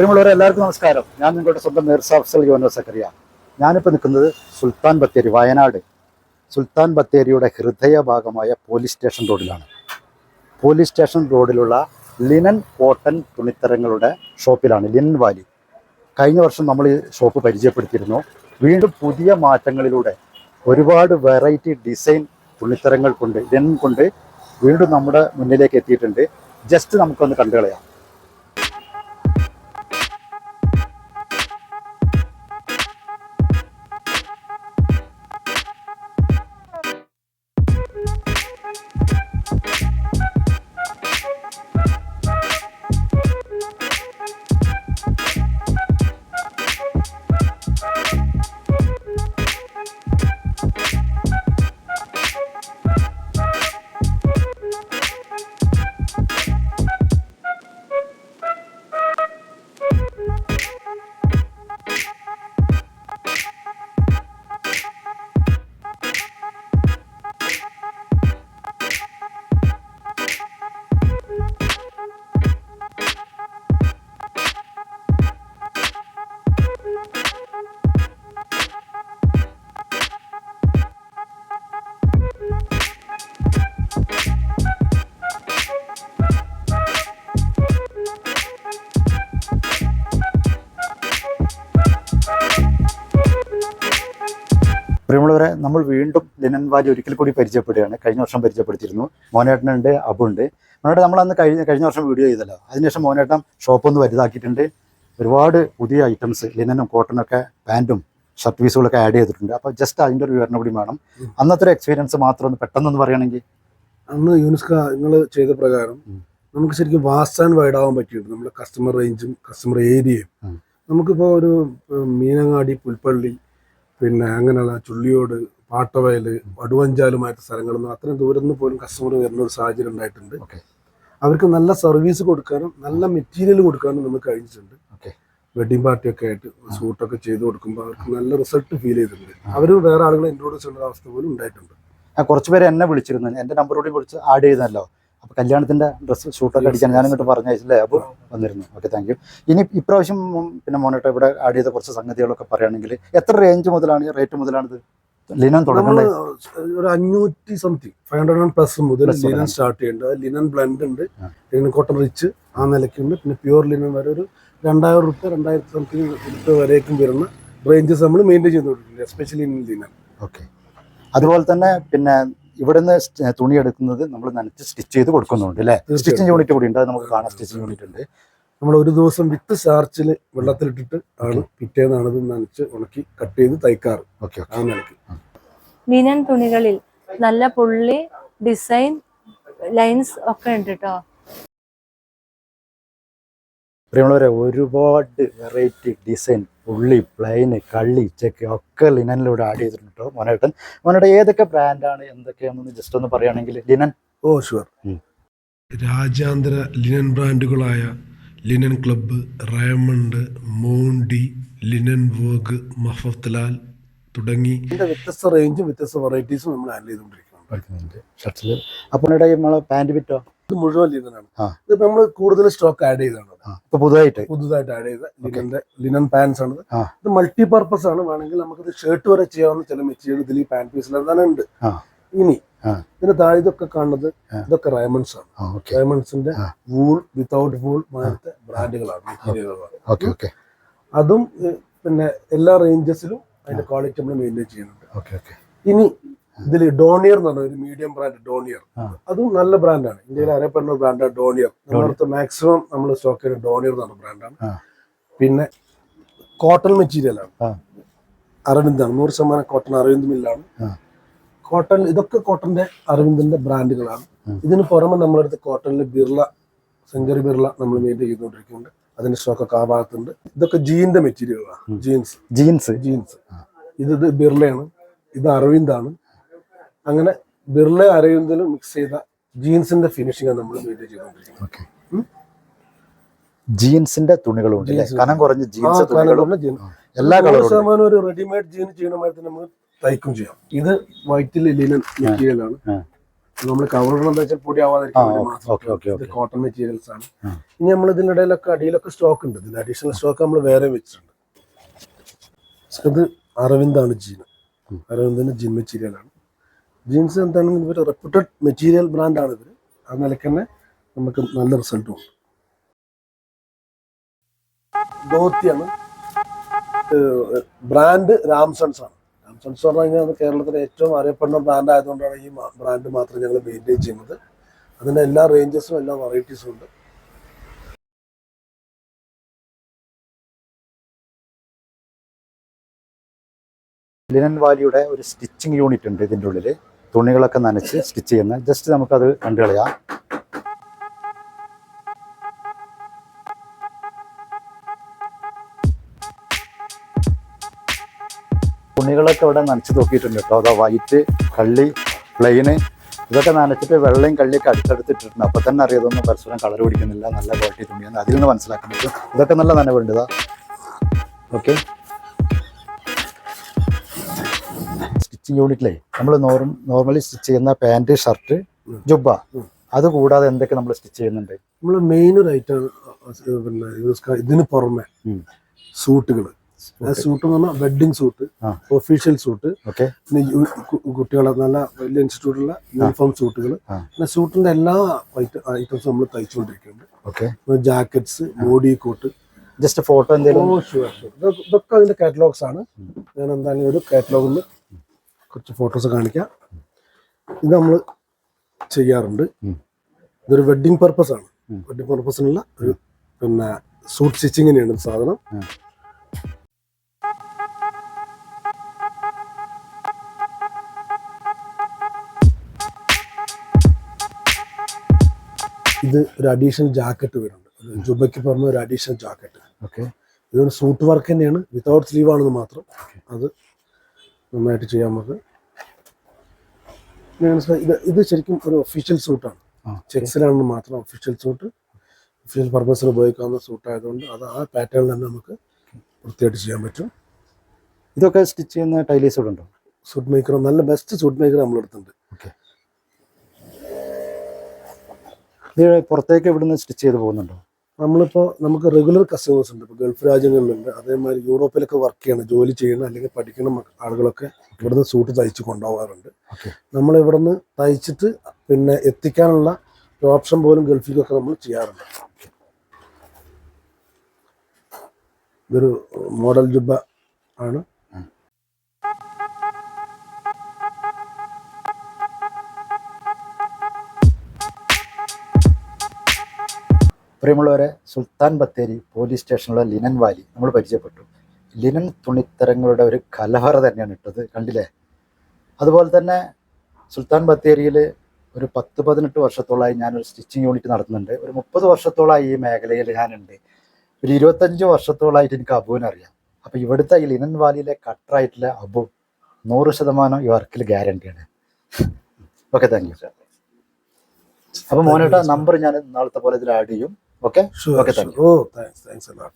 പ്രിയമുള്ളവരെ എല്ലാവർക്കും നമസ്കാരം. ഞാൻ നിങ്ങളുടെ സ്വന്തം മിർസ അഫ്സൽ യോനോ സക്കറിയ. ഞാനിപ്പോൾ നിൽക്കുന്നത് സുൽത്താൻ ബത്തേരി വയനാട്. സുൽത്താൻ ബത്തേരിയുടെ ഹൃദയഭാഗമായ പോലീസ് സ്റ്റേഷൻ റോഡിലാണ്. പോലീസ് സ്റ്റേഷൻ റോഡിലുള്ള ലിനൻ കോട്ടൺ തുണിത്തരങ്ങളുടെ ഷോപ്പിലാണ് ലിനൻ വാലി. കഴിഞ്ഞ വർഷം നമ്മൾ ഈ ഷോപ്പ് പരിചയപ്പെടുത്തിയിരുന്നു. വീണ്ടും പുതിയ മാറ്റങ്ങളിലൂടെ ഒരുപാട് വെറൈറ്റി ഡിസൈൻ തുണിത്തരങ്ങൾ കൊണ്ട് ലിനൻ കൊണ്ട് വീണ്ടും നമ്മുടെ മുന്നിലേക്ക് എത്തിയിട്ടുണ്ട്. ജസ്റ്റ് നമുക്കൊന്ന് കണ്ടു പ്രിയമുള്ളവരെ നമ്മൾ വീണ്ടും ലിനൻ വാലി ഒരിക്കൽ കൂടി പരിചയപ്പെടുകയാണ്. കഴിഞ്ഞ വർഷം പരിചയപ്പെടുത്തിയിരുന്നു. മോനേട്ടനുണ്ട് അബുണ്ട്. മോനേട്ടൻ നമ്മൾ അന്ന് കഴിഞ്ഞ കഴിഞ്ഞ വർഷം വീഡിയോ ചെയ്തല്ലോ. അതിനുശേഷം മോനേട്ടൻ ഷോപ്പ് ഒന്ന് വലുതാക്കിയിട്ടുണ്ട്. ഒരുപാട് പുതിയ ഐറ്റംസ് ലിനനും കോട്ടനും ഒക്കെ പാന്റും ഷർട്ട് പീസുകളൊക്കെ ആഡ് ചെയ്തിട്ടുണ്ട്. അപ്പോൾ ജസ്റ്റ് അതിന്റെ ഒരു വിവരണം കൂടി വേണം. അന്നത്തെ ഒരു എക്സ്പീരിയൻസ് മാത്രം ഒന്ന് പെട്ടെന്നൊന്ന് പറയുകയാണെങ്കിൽ. അന്ന് യൂനിസ്ക നിങ്ങൾ ചെയ്ത പ്രകാരം നമുക്ക് ശരിക്കും വാസ്റ്റ് ആൻഡ് വൈഡ് ആവാൻ പറ്റിയിട്ടുണ്ട്. നമ്മുടെ കസ്റ്റമർ റേഞ്ചും കസ്റ്റമർ ഏരിയയും. നമുക്കിപ്പോൾ ഒരു മീനങ്ങാടി പുൽപ്പള്ളി പിന്നെ അങ്ങനെയുള്ള ചുള്ളിയോട് പാട്ടവയൽ വടുവഞ്ചാലുമായിട്ട് സ്ഥലങ്ങളൊന്നും അത്രയും ദൂരം നിന്ന് പോലും കസ്റ്റമർ വരുന്ന ഒരു സാഹചര്യം ഉണ്ടായിട്ടുണ്ട്. അവർക്ക് നല്ല സർവീസ് കൊടുക്കാനും നല്ല മെറ്റീരിയൽ കൊടുക്കാനും നമുക്ക് കഴിഞ്ഞിട്ടുണ്ട്. വെഡിങ് പാർട്ടിയൊക്കെ ആയിട്ട് സൂട്ടൊക്കെ ചെയ്ത് കൊടുക്കുമ്പോൾ അവർക്ക് നല്ല റിസൾട്ട് ഫീൽ ചെയ്തിട്ടുണ്ട്. അവർ വേറെ ആളുകളെ ഇൻട്രോഡ്യൂസ് ചെയ്യേണ്ട അവസ്ഥ പോലും ഉണ്ടായിട്ടുണ്ട്. ആ കുറച്ച് പേര് എന്നെ വിളിച്ചിരുന്നു. എന്റെ നമ്പർ കൂടി വിളിച്ച് ആഡ് ചെയ്തല്ലോ. അപ്പോൾ കല്യാണത്തിന്റെ ഡ്രസ്സ് ഷൂട്ടൊക്കെ അടിക്കാൻ ഞാൻ ഇങ്ങോട്ട് പറഞ്ഞയച്ചില്ലേ? അപ്പോൾ വന്നിരുന്നു. ഓക്കെ താങ്ക് യു ഇനി ഇപ്രാവശ്യം പിന്നെ മോണിട്ട് ഇവിടെ ആഡ് ചെയ്ത കുറച്ച് സംഗതികളൊക്കെ പറയുകയാണെങ്കിൽ എത്ര റേഞ്ച് മുതലാണ് റേറ്റ് മുതലാണിത്? ലിനൻ തുടങ്ങുന്നത് ഒരു അഞ്ഞൂറ്റി സംതിങ് ഫൈവ് ഹൺഡ്രഡ് പ്ലസ് മുതൽ ലിനൻ സ്റ്റാർട്ട് ചെയ്യുന്നുണ്ട് ലിനൻ ബ്ലെൻഡ് ഉണ്ട്. ലിനൻ കോട്ടൺ റിച്ച് ആ നിലയ്ക്കുണ്ട്. പിന്നെ പ്യൂർ ലിനൻ വരെ ഒരു രണ്ടായിരം റുപ്യ രണ്ടായിരത്തി സംതിങ് റുപ്യ വരേക്കും വരുന്ന റേഞ്ചസ് നമ്മൾ മെയിന്റെയിൻ ചെയ്തു കൊടുക്കുന്നുണ്ട് എസ്പെഷ്യലി ഇൻ ലിനൻ ഓക്കെ അതുപോലെ തന്നെ പിന്നെ ഇവിടുന്ന് നിന്ന് തുണി എടുക്കുന്നത് നമ്മൾ നനച്ച് സ്റ്റിച്ച് ചെയ്ത് കൊടുക്കുന്നുണ്ട് അല്ലേ? സ്റ്റിച്ചിങ് യൂണിറ്റ് കൂടി ഉണ്ട് അത് നമുക്ക് കാണാം സ്റ്റിച്ചിങ് യൂണിറ്റ് ഉണ്ട്. നമ്മൾ ഒരു ദിവസം വിത്ത് സ്റ്റാർച്ചിൽ വെള്ളത്തിലിട്ടിട്ട് ആണ് പിറ്റേന്നാണ് ഇത് നനച്ച് ഉണക്കി കട്ട് ചെയ്ത് തയ്ക്കാറ്. Okay okay. ആ നിലയ്ക്ക്. ലിനൻ തുണികളിൽ നല്ല പുള്ളി ഡിസൈൻ ലൈൻസ് ഒക്കെ ഉണ്ട് കേട്ടോ പ്രിയമുള്ളവരെ ഒരുപാട് വെറൈറ്റി ഡിസൈൻ ഉള്ളി പ്ലെയിന് കള്ളി ചെക്ക് ഒക്കെ ലിനനിലൂടെ ആഡ് ചെയ്തിട്ടുണ്ട് മോനേട്ടൻ. മോനേട്ടൻ ഏതൊക്കെ ബ്രാൻഡാണ് എന്തൊക്കെയാണെന്ന് ജസ്റ്റ് ഒന്ന് പറയുകയാണെങ്കിൽ ലിനൻ? ഓ ഷുവർ. രാജ്യാന്തര linen ബ്രാൻഡുകളായ Linen Club Raymond Monti linen Vogue Mafatlal തുടങ്ങി വ്യത്യസ്ത റേഞ്ചും വ്യത്യസ്ത വെറൈറ്റീസും നമ്മൾ ആഡ് ചെയ്തുകൊണ്ടിരിക്കുന്നുണ്ട്. ഷർട്ടിൽ അപ്പോൾ ഇവിടെ നമ്മളെ പാന്റ് വിറ്റോ ഇത് മുഴുവൻ ലിനനാണ്. ഇതിപ്പോ നമ്മൾ നമ്മൾ കൂടുതൽ സ്റ്റോക്ക് ആഡ് ചെയ്താണ് പുതുതായിട്ട്. പുതുതായിട്ട് ആഡ് ചെയ്ത ലിനന്റെ ലിനൻ പാൻസ് ആണ് ഇത്. മൾട്ടി പർപ്പസ് ആണ്. വേണമെങ്കിൽ നമുക്ക് ഷർട്ട് വരെ ചെയ്യാവുന്ന ചില മെറ്റീരിയൽ ഇതിൽ ഈ പാന്റ് പീസിൽ തന്നെ ഉണ്ട്. ഇനി ഇതിന്റെ ഇതിന് താഴെ ഇതൊക്കെ കാണുന്നത് ഇതൊക്കെ റയമൺസ് ആണ്. ആ. വൂൾ വിത്തൗട്ട് വൂൾ മാറ്റത്തെ ബ്രാൻഡുകളാണ് മെറ്റീരിയലുകളാണ് അതും പിന്നെ എല്ലാ റേഞ്ചസിലും അതിന്റെ ക്വാളിറ്റി നമ്മൾ മെയിന്റെയിൻ ചെയ്യുന്നുണ്ട്. ഇനി ഇതിൽ ഡോണിയർ എന്ന് പറഞ്ഞ ഒരു മീഡിയം ബ്രാൻഡ് ഡോണിയർ. അതും നല്ല ബ്രാൻഡാണ് ഇന്ത്യയിൽ അറിയപ്പെടുന്ന ബ്രാൻഡാണ് ഡോണിയർ. നമ്മളടുത്ത് മാക്സിമം നമ്മൾ സ്റ്റോക്ക് ചെയ്യുന്ന ഡോണിയർ എന്ന് പറഞ്ഞ ബ്രാൻഡാണ് പിന്നെ കോട്ടൺ മെറ്റീരിയലാണ്. അരവിന്ദാണ് നൂറ് ശതമാനം കോട്ടൺ അരവിന്ദ് മില്ലാണ്. കോട്ടൺ ഇതൊക്കെ കോട്ടന്റെ അരവിന്ദിന്റെ ബ്രാൻഡുകളാണ്. ഇതിന് പുറമെ നമ്മളടുത്ത് കോട്ടണിൽ ബിർള സെഞ്ചുറി ബിർള നമ്മൾ മെയിന്റെയിൻ ചെയ്തുകൊണ്ടിരിക്കുന്നുണ്ട്. അതിന്റെ സ്റ്റോക്കൊക്കെ ആ ഭാഗത്തുണ്ട്. ഇതൊക്കെ ജീന്റെ മെറ്റീരിയലാണ് ജീൻസ്. ജീൻസ്. ജീൻസ്. ഇത് ഇത് ബിർളയാണ്. ഇത് അരവിന്ദാണ്. അങ്ങനെ ബിർള അറിയുന്നതിലും മിക്സ് ചെയ്ത ജീൻസിന്റെ ഫിനിഷിംഗ് നമ്മൾ മെയിന്റെയിൻ ചെയ്തുകൊണ്ടിരിക്കുന്നത്. ജീൻസിന്റെ തുണികളുണ്ട് കനം കുറഞ്ഞ ജീൻസ് എല്ലാ ശതമാനം ഒരു റെഡിമെയ്ഡ് ജീൻ ചെയ്യണമായിട്ട് നമ്മൾ തയ്ക്കും ചെയ്യാം. ഇത് വൈറ്റിൽ ലിനൻ മെറ്റീരിയലാണ് നമ്മൾ കവറുകൾ എന്താ വെച്ചാൽ പൊടി ആവാതിരിക്കാൻ കോട്ടൺ മെറ്റീരിയൽസ് ആണ്. ഇനി നമ്മൾ ഇതിന്റെ ഇടയിലൊക്കെ അടിയിലൊക്കെ സ്റ്റോക്ക് ഉണ്ട്. ഇതിന്റെ അഡീഷണൽ സ്റ്റോക്ക് നമ്മൾ വേറെ വെച്ചിട്ടുണ്ട്. ഇത് അരവിന്ദാണ് ജീൻ അരവിന്ദിന്റെ ജിൻ മെറ്റീരിയൽ ആണ്. ജീൻസ് എന്താണെങ്കിൽ ഇവർ റെപ്യൂട്ടഡ് മെറ്റീരിയൽ ബ്രാൻഡാണ് ഇവർ ആ നിലയ്ക്ക് തന്നെ നമുക്ക് നല്ല റിസൾട്ടും ഉണ്ട്. ധോത്തിയാണ് ബ്രാൻഡ് രാംസൺസ് ആണ്. രാംസൺസ് പറഞ്ഞു കഴിഞ്ഞാൽ അത് കേരളത്തിലെ ഏറ്റവും അറിയപ്പെടുന്ന ബ്രാൻഡ് ആയതുകൊണ്ടാണ് ഈ ബ്രാൻഡ് മാത്രം ഞങ്ങൾ മെയിന്റെയിൻ ചെയ്യുന്നത്. അതിന്റെ എല്ലാ റേഞ്ചസും എല്ലാ വെറൈറ്റീസും ഉണ്ട്. ലിനൻ വാലിയുടെ ഒരു സ്റ്റിച്ചിങ് യൂണിറ്റ് ഉണ്ട് ഇതിന്റെ ഉള്ളിൽ തുണികളൊക്കെ നനച്ച് സ്റ്റിച്ച് ചെയ്യുന്ന ജസ്റ്റ് നമുക്കത് കണ്ടു കളയാം. തുണികളൊക്കെ ഇവിടെ നനച്ച് നോക്കിയിട്ടുണ്ട് കേട്ടോ. അതാ വൈറ്റ് കള്ളി പ്ലെയിന് ഇതൊക്കെ നനച്ചിട്ട് വെള്ളയും കള്ളിയൊക്കെ അടുത്തെടുത്തിട്ടുണ്ട് അപ്പോൾ തന്നെ അറിയാതൊന്നും പരസ്പരം കളർ പിടിക്കുന്നില്ല നല്ല ക്വാളിറ്റി തുണിയാണ് അതിൽ നിന്ന് മനസ്സിലാക്കുന്നത് ഇതൊക്കെ നല്ല നനവുണ്ട് ഇതാ. ഓക്കെ സ്റ്റിച്ചിങ് യൂണിറ്റിലെ നമ്മൾ നോർമ നോർമലി സ്റ്റിച്ച് ചെയ്യുന്ന പാന്റ് ഷർട്ട് ജുബ. അത് കൂടാതെ എന്തൊക്കെ നമ്മൾ സ്റ്റിച്ച് ചെയ്യുന്നുണ്ട്? നമ്മൾ മെയിൻ ഒരു ഐറ്റം പിന്നെ ഇതിന് പുറമെ സൂട്ടുകൾ സൂട്ട് എന്ന് പറഞ്ഞാൽ വെഡിങ് സൂട്ട്. ഒഫീഷ്യൽ സൂട്ട് പിന്നെ കുട്ടികളെ നല്ല വലിയ ഇൻസ്റ്റിറ്റ്യൂട്ടിലെ യൂണിഫോം സൂട്ടുകൾ പിന്നെ സൂട്ടിന്റെ എല്ലാ ഐറ്റംസും നമ്മൾ തയ്ച്ചുകൊണ്ടിരിക്കുന്നുണ്ട് okay jackets body coat just photo എന്തെങ്കിലും? ഇതൊക്കെ അതിന്റെ കാറ്റലോഗ്സ് ആണ്. ഞാൻ എന്തായാലും ഒരു കാറ്റലോഗിൽ കുറച്ച് ഫോട്ടോസ് കാണിക്കാം. ഇത് നമ്മൾ ചെയ്യാറുണ്ട്. ഇതൊരു വെഡിങ് പർപ്പസ് ആണ്. വെഡിങ് പർപ്പസിനുള്ള ഒരു പിന്നെ സൂട്ട് സ്റ്റിച്ചിങ്ങിനെയാണ് സാധനം. ഇത് ഒരു അഡീഷണൽ ജാക്കറ്റ് വരുന്നുണ്ട്. ജുബയ്ക്ക് പുറമെ ഒരു അഡീഷണൽ ജാക്കറ്റ് ഓക്കെ ഇതൊരു സൂട്ട് വർക്ക് തന്നെയാണ്. വിതൗട്ട് സ്ലീവ് ആണെന്ന് മാത്രം. അത് നന്നായിട്ട് ചെയ്യാൻ നമുക്ക്. ഇത് ഇത് ശരിക്കും ഒരു ഒഫീഷ്യൽ സൂട്ടാണ് ചെക്സിലാണെന്ന് മാത്രം ഒഫീഷ്യൽ സൂട്ട് ഒഫീഷ്യൽ പർപ്പസിന് ഉപയോഗിക്കാവുന്ന സൂട്ടായതുകൊണ്ട് അത് ആ പാറ്റേൺ തന്നെ നമുക്ക് വൃത്തിയായിട്ട് ചെയ്യാൻ പറ്റും. ഇതൊക്കെ സ്റ്റിച്ച് ചെയ്യുന്ന ടൈലേഴ്സ് ഇവിടെ ഉണ്ടോ? സൂട്ട് മേക്കർ നല്ല ബെസ്റ്റ് സൂട്ട് മേക്കർ നമ്മളെടുത്തുണ്ട് ഇത് പുറത്തേക്ക് ഇവിടുന്ന് സ്റ്റിച്ച് ചെയ്ത് പോകുന്നുണ്ടോ? നമ്മളിപ്പോൾ നമുക്ക് റെഗുലർ കസ്റ്റമേഴ്സ് ഉണ്ട്. ഇപ്പോൾ ഗൾഫ് രാജ്യങ്ങളിലുണ്ട്. അതേമാതിരി യൂറോപ്പിലൊക്കെ വർക്ക് ചെയ്യണം ജോലി ചെയ്യണം അല്ലെങ്കിൽ പഠിക്കണം ആളുകളൊക്കെ ഇവിടുന്ന് സൂട്ട് തയ്ച്ച് കൊണ്ടുപോകാറുണ്ട്. നമ്മൾ ഇവിടുന്ന് തയ്ച്ചിട്ട് പിന്നെ എത്തിക്കാനുള്ള ഒരു ഓപ്ഷൻ പോലും ഗൾഫിലൊക്കെ നമ്മൾ ചെയ്യാറുണ്ട്. ഇതൊരു മോഡൽ ജുബ ആണ്. പ്രിയമുള്ളവരെ സുൽത്താൻ ബത്തേരി പോലീസ് സ്റ്റേഷനിലുള്ള ലിനൻ വാലി നമ്മൾ പരിചയപ്പെട്ടു. ലിനൻ തുണിത്തരങ്ങളുടെ ഒരു കലഹറ തന്നെയാണ് ഇട്ടത് കണ്ടില്ലേ? അതുപോലെ തന്നെ സുൽത്താൻ ബത്തേരിയിൽ ഒരു പത്ത് പതിനെട്ട് വർഷത്തോളമായി ഞാനൊരു സ്റ്റിച്ചിങ് യൂണിറ്റ് നടത്തുന്നുണ്ട്. ഒരു മുപ്പത് വർഷത്തോളമായി ഈ മേഖലയിൽ ഞാനുണ്ട്. ഒരു ഇരുപത്തഞ്ച് വർഷത്തോളമായിട്ട് എനിക്ക് അബുവിനെ അറിയാം. അപ്പോൾ ഇവിടുത്തെ ഈ ലിനൻ വാലിയിലെ കട്ടറായിട്ടുള്ള അബു നൂറ് ശതമാനം ഈ വർക്കിൽ ഗ്യാരണ്ടിയാണ്. ഓക്കെ താങ്ക് യു അപ്പോൾ മോനേട്ടാ നമ്പർ ഞാൻ നാളത്തെ പോലെ ഇതിൽ ആഡ് ചെയ്യും. Okay. Sure. Okay. Sure. Oh, thanks. Thanks a lot.